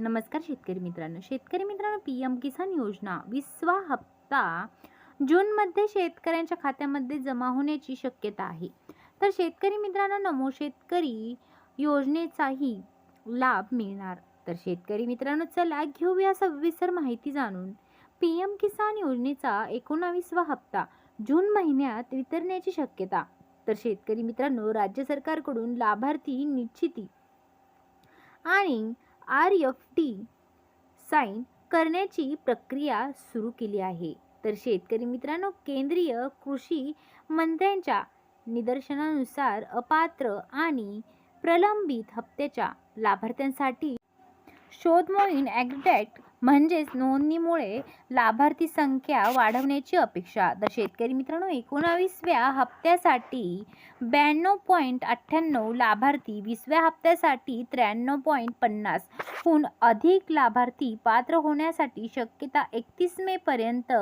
नमस्कार शेतकरी मित्रांनो. शेतकरी मित्रांनो पी एम किसान योजना विसवा हप्ता जूनमध्ये शेतकऱ्यांच्या खात्यामध्ये जमा होण्याची शक्यता आहे. तर शेतकरी मित्रांनो नमो शेतकरी योजनेचाही लाभ मिळणार. तर शेतकरी मित्रांनो चला घेऊया सविस्तर माहिती जाणून. पी एम किसान योजनेचा एकोणावीसवा हप्ता जून महिन्यात वितरण्याची शक्यता. तर शेतकरी मित्रांनो राज्य सरकारकडून लाभार्थी निश्चिती आणि आर एफ टी साईन करण्याची प्रक्रिया सुरू केली आहे. तर शेतकरी मित्रांनो केंद्रीय कृषी मंत्र्यांच्या निदर्शनानुसार अपात्र आणि प्रलंबित हप्त्याच्या लाभार्थ्यांसाठी शोध मोहीम ॲग्रिटॅक्ट म्हणजेच नोंदणीमुळे लाभार्थी संख्या वाढवण्याची अपेक्षा. तर शेतकरी मित्रांनो एकोणावीसव्या हप्त्यासाठी ब्याण्णव पॉईंट अठ्ठ्याण्णव लाभार्थी वीसव्या हप्त्यासाठी त्र्याण्णव पॉईंट पन्नासहून अधिक लाभार्थी पात्र होण्यासाठी शक्यता एकतीस मेपर्यंत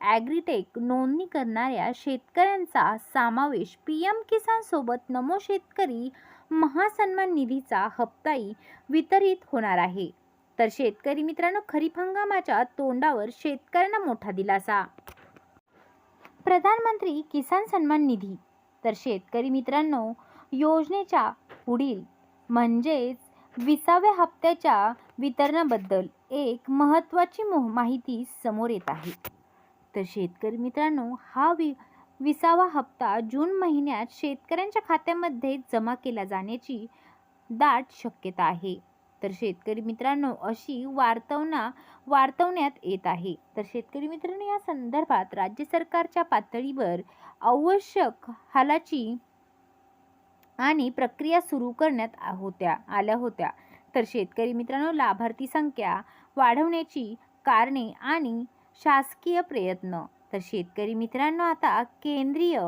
ॲग्रीटेक नोंदणी करणाऱ्या शेतकऱ्यांचा समावेश पी एम किसानसोबत नमो शेतकरी महासन्मान निधीचा हप्ताही वितरित होणार आहे. तर शेतकरी मित्रांनो खरीप हंगामाच्या तोंडावर शेतकऱ्यांना मोठा दिलासा. प्रधानमंत्री किसान सन्मान निधी. तर शेतकरी मित्रांनो योजनेच्या पुढील म्हणजेच विसाव्या हप्त्याच्या वितरणाबद्दल एक महत्त्वाची मोह माहिती समोर येत आहे. तर शेतकरी मित्रांनो हा वि विसावा हप्ता जून महिन्यात शेतकऱ्यांच्या खात्यामध्ये जमा केला जाण्याची दाट शक्यता आहे. तर शेतकरी मित्रांनो अशी वार्तवना वार्तवण्यात येत आहे. तर शेतकरी मित्रांनो या संदर्भात राज्य सरकारच्या पातळीवर आवश्यक हालाची आणि प्रक्रिया सुरू करण्यात आ- होत्या आल्या होत्या. तर शेतकरी मित्रांनो लाभार्थी संख्या वाढवण्याची कारणे आणि शासकीय प्रयत्न. तर शेतकरी मित्रांनो आता केंद्रीय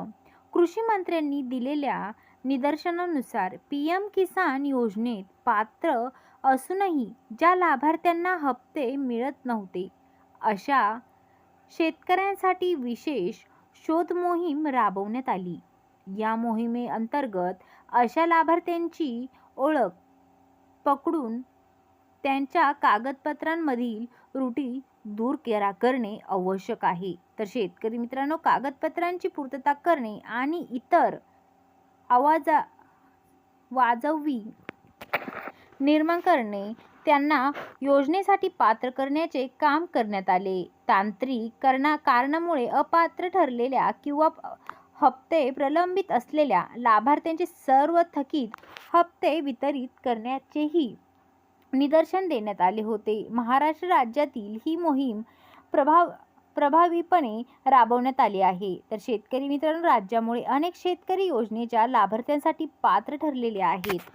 कृषी मंत्र्यांनी दिलेल्या निदर्शनानुसार पी एम किसान योजनेत पात्र असूनही ज्या लाभार्थ्यांना हप्ते मिळत नव्हते अशा शेतकऱ्यांसाठी विशेष शोध मोहीम राबवण्यात आली. या मोहिमेअंतर्गत अशा लाभार्थ्यांची ओळख पकडून त्यांच्या कागदपत्रांमधील त्रुटी दूर करा करणे आवश्यक आहे. तर शेतकरी मित्रांनो कागदपत्रांची पूर्तता करणे आणि इतर आवाजा वाजवी निर्माण करणे त्यांना योजनेसाठी पात्र करण्याचे काम करण्यात आले. तांत्रिक करणा कारणामुळे अपात्र ठरलेल्या किंवा हप्ते प्रलंबित असलेल्या लाभार्थ्यांचे सर्व थकीत हप्ते वितरित करण्याचेही निदर्शन देण्यात आले होते. महाराष्ट्र राज्यातील ही मोहीम प्रभाव प्रभावीपणे राबवण्यात आली आहे. तर शेतकरी मित्रांनो राज्यामुळे अनेक शेतकरी योजनेच्या लाभार्थ्यांसाठी पात्र ठरलेले आहेत.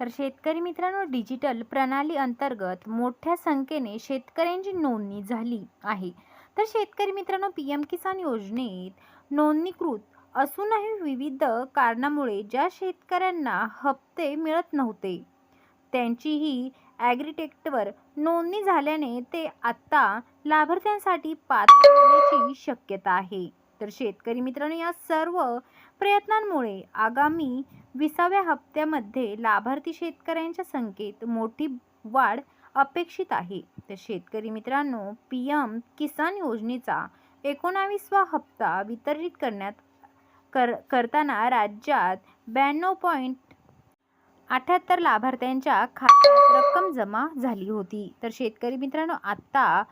तर शेतकरी मित्रांनो डिजिटल प्रणाली अंतर्गत मोठ्या संख्येने शेतकऱ्यांची नोंदणी झाली आहे. तर शेतकरी मित्रांनो पी एम किसान योजनेत नोंदणीकृत असूनही विविध कारणामुळे ज्या शेतकऱ्यांना हप्ते मिळत नव्हते त्यांचीही ॲग्रीटेक्टवर नोंदणी झाल्याने ते आत्ता लाभार्थ्यांसाठी पात्र होण्याची शक्यता आहे. तर शेतकरी मित्रांनो या सर्व प्रयत्नांमुळे आगामी विसाव्या हप्त्यामध्ये लाभार्थी शेतकऱ्यांच्या संख्येत मोठी वाढ अपेक्षित आहे. तर शेतकरी मित्रांनो पी एम किसान योजनेचा एकोणावीसवा हप्ता वितरित करण्यात कर करताना राज्यात ब्याण्णव पॉईंट अठ्याहत्तर लाभार्थ्यांच्या खात्यात रक्कम जमा झाली होती. तर शेतकरी मित्रांनो आत्ता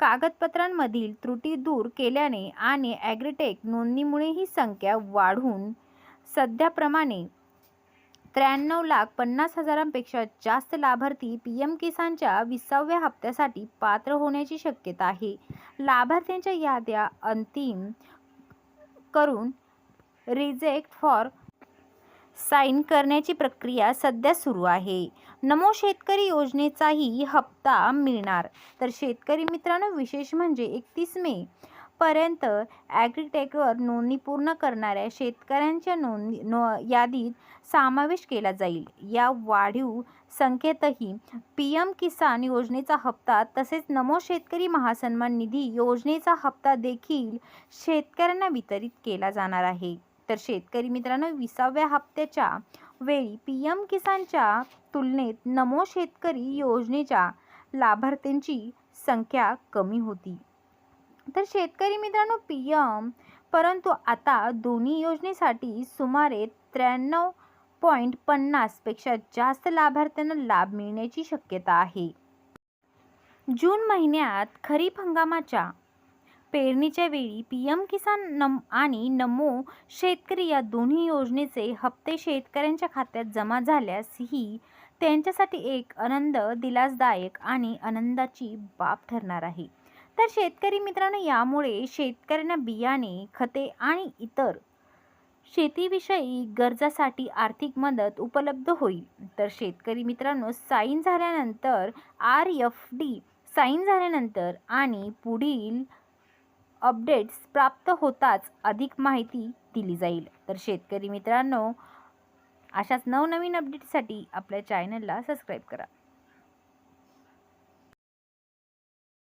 कागदपत्रांमधील त्रुटी दूर केल्याने आणि ॲग्रीटेक नोंदणीमुळे ही संख्या वाढून सध्याप्रमाणे त्र्याण्णव लाख पन्नास हजारांपेक्षा जास्त लाभार्थी पी एम किसानच्या विसाव्या हप्त्यासाठी पात्र होण्याची शक्यता आहे. लाभार्थ्यांच्या याद्या अंतिम करून रिजेक्ट फॉर साईन करण्याची प्रक्रिया सध्या सुरू आहे. नमो शेतकरी योजनेचाही हप्ता मिळणार. तर शेतकरी मित्रांनो विशेष म्हणजे एकतीस मे पर्यंत ॲग्रीटेकवर नोंदणी पूर्ण करणाऱ्या शेतकऱ्यांच्या नोंदणी नो यादीत समावेश केला जाईल. या वाढीव संख्येतही पी एम किसान योजनेचा हप्ता तसेच नमो शेतकरी महासन्मान निधी योजनेचा हप्ता देखील शेतकऱ्यांना वितरित केला जाणार आहे. तर शेतकरी मित्रांनो विसाव्या हप्त्याच्या वेळी पी एम किसानच्या तुलनेत नमो शेतकरी योजनेच्या लाभार्थ्यांची संख्या कमी होती. तर शेतकरी मित्रांनो पी एम परंतु आता दोन्ही योजनेसाठी सुमारे त्र्याण्णव पॉईंट पन्नासपेक्षा जास्त लाभार्थ्यांना लाभ मिळण्याची शक्यता आहे. जून महिन्यात खरीप हंगामाच्या पेरणीच्या वेळी पी एम किसान नम आणि नमो शेतकरी या दोन्ही योजनेचे हप्ते शेतकऱ्यांच्या खात्यात जमा झाल्यास ही त्यांच्यासाठी एक आनंद दिलासदायक आणि आनंदाची बाब ठरणार आहे. तर शेतकरी मित्रांनो यामुळे शेतकऱ्यांना बियाणे खते आणि इतर शेतीविषयी गरजासाठी आर्थिक मदत उपलब्ध होईल. तर शेतकरी मित्रांनो साईन झाल्यानंतर आर एफ डी साईन झाल्यानंतर आणि पुढील अपडेट्स प्राप्त होताच अधिक माहिती दिली जाईल. तर शेतकरी मित्रांनो अशाच नवनवीन अपडेटसाठी आपल्या चॅनलला सबस्क्राईब करा.